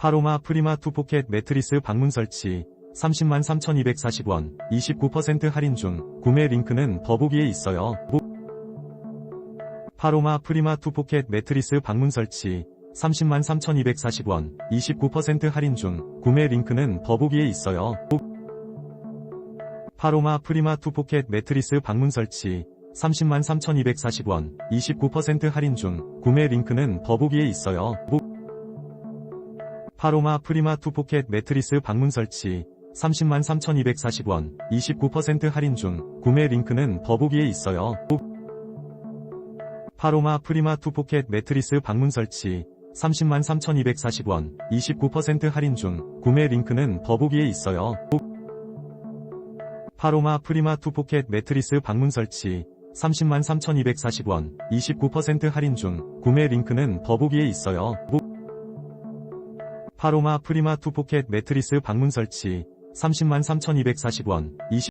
파로마 프리마 투 포켓 매트리스 방문 설치. 30만 3,240원. 29% 할인 중. 구매 링크는 더보기에 있어요. 파로마 프리마 투 포켓 매트리스 방문 설치. 30만 3,240원. 29% 할인 중. 구매 링크는 더보기에 있어요. 파로마 프리마 투 포켓 매트리스 방문 설치. 30만 3,240원. 29% 할인 중. 구매 링크는 더보기에 있어요. 파로마 프리마 투 포켓 매트리스 방문 설치. 30만 3,240원. 29% 할인 중. 구매 링크는 더보기에 있어요. 파로마 프리마 투 포켓 매트리스 방문 설치. 30만 3,240원. 29% 할인 중. 구매 링크는 더보기에 있어요. 파로마 프리마 투 포켓 매트리스 방문 설치. 30만 3,240원. 29% 할인 중. 구매 링크는 더보기에 있어요. 파로마 프리마 투 포켓 매트리스 방문 설치. 30만 3,240원